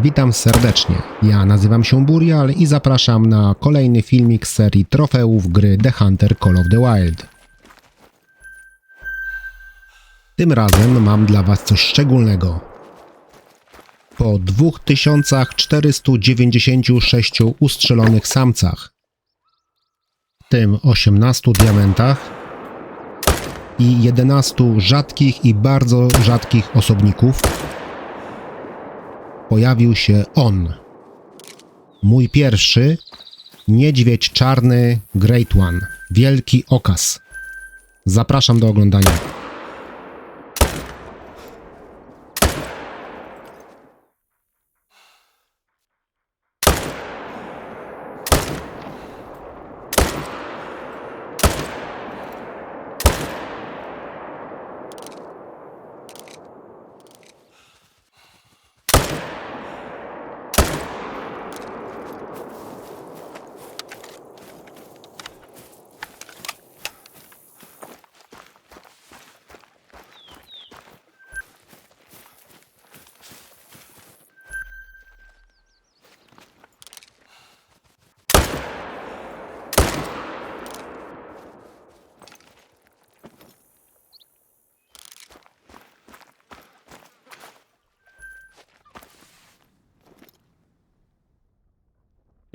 witam serdecznie. Ja nazywam się Burial i zapraszam na kolejny filmik z serii trofeów gry The Hunter Call of the Wild. Tym razem mam dla Was coś szczególnego. Po 2496 ustrzelonych samcach, w tym 18 diamentach i 11 rzadkich i bardzo rzadkich osobników, pojawił się on. Mój pierwszy, niedźwiedź czarny Great One, wielki okaz. Zapraszam do oglądania.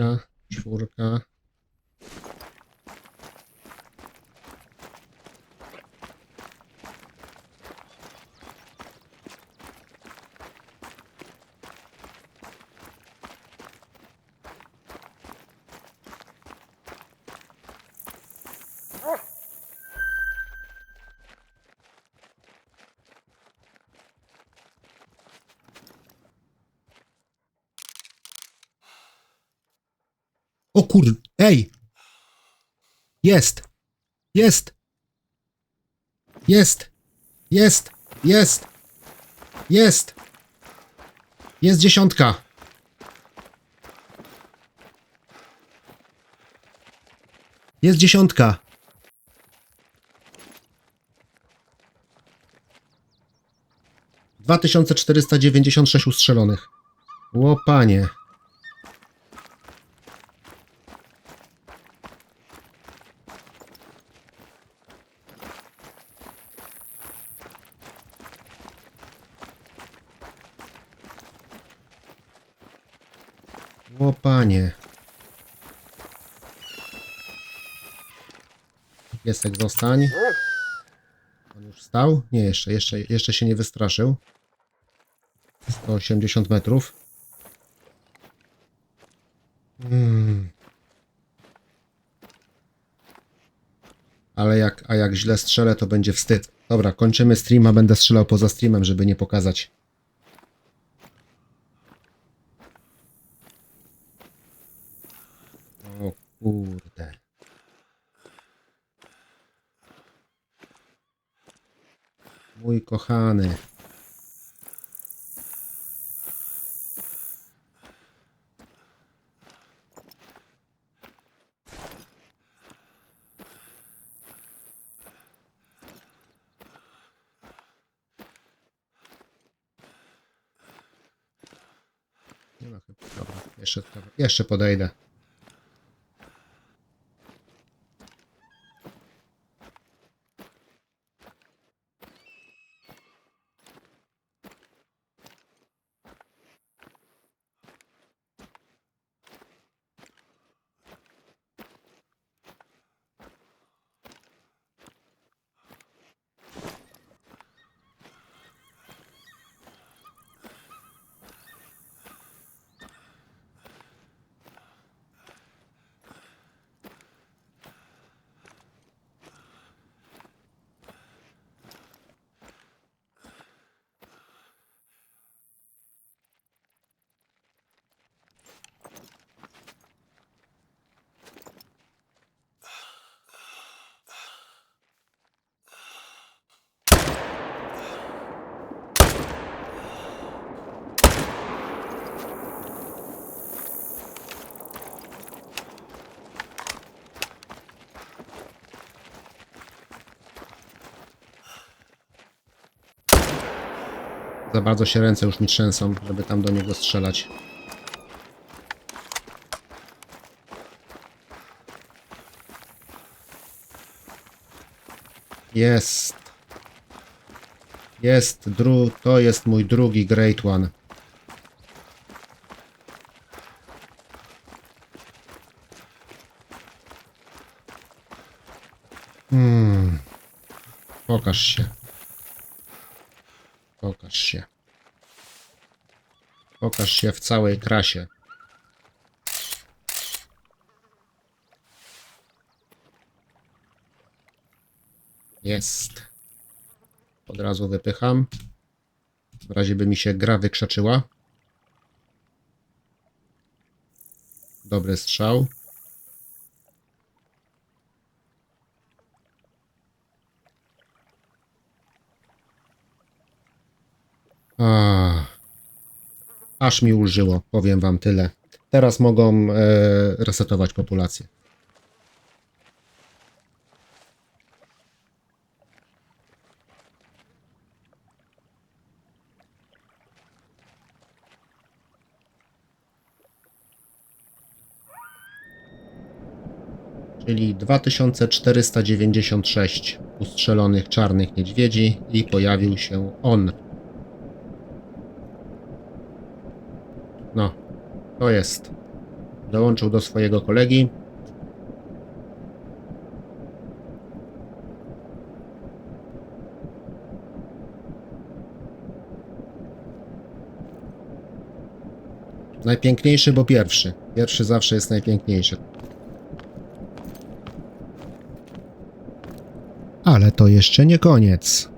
Ja, czwórka. O kur... Ej! Jest! Jest! Jest! Jest! Jest! Jest! Jest dziesiątka! Jest dziesiątka! Dwa tysiące czterysta dziewięćdziesiąt sześć ustrzelonych. Łopanie. O panie. Piesek zostań. On już stał? Nie, jeszcze, jeszcze, jeszcze się nie wystraszył. 180 metrów. Hmm. Ale jak, a jak źle strzelę, to będzie wstyd. Dobra, kończymy streama, będę strzelał poza streamem, żeby nie pokazać. O kurde. Mój kochany. Jeszcze, jeszcze podejdę. Za bardzo się ręce już mi trzęsą, żeby tam do niego strzelać. Jest. Jest, dru, to jest mój drugi Great One. Hmm. Pokaż się. Pokaż się. Pokaż się w całej krasie. Jest. Od razu wypycham. W razie by mi się gra wykrzaczyła. Dobry strzał. Aż mi ulżyło, powiem wam tyle. Teraz mogą e, resetować populację. Czyli 2496 ustrzelonych czarnych niedźwiedzi i pojawił się on. To jest. Dołączył do swojego kolegi. Najpiękniejszy, bo pierwszy. Pierwszy zawsze jest najpiękniejszy. Ale to jeszcze nie koniec.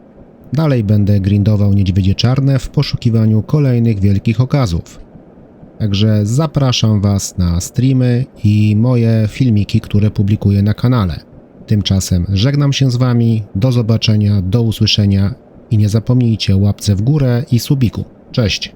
Dalej będę grindował niedźwiedzie czarne w poszukiwaniu kolejnych wielkich okazów. Także zapraszam Was na streamy i moje filmiki, które publikuję na kanale. Tymczasem żegnam się z Wami, do zobaczenia, do usłyszenia i nie zapomnijcie łapce w górę i subiku. Cześć!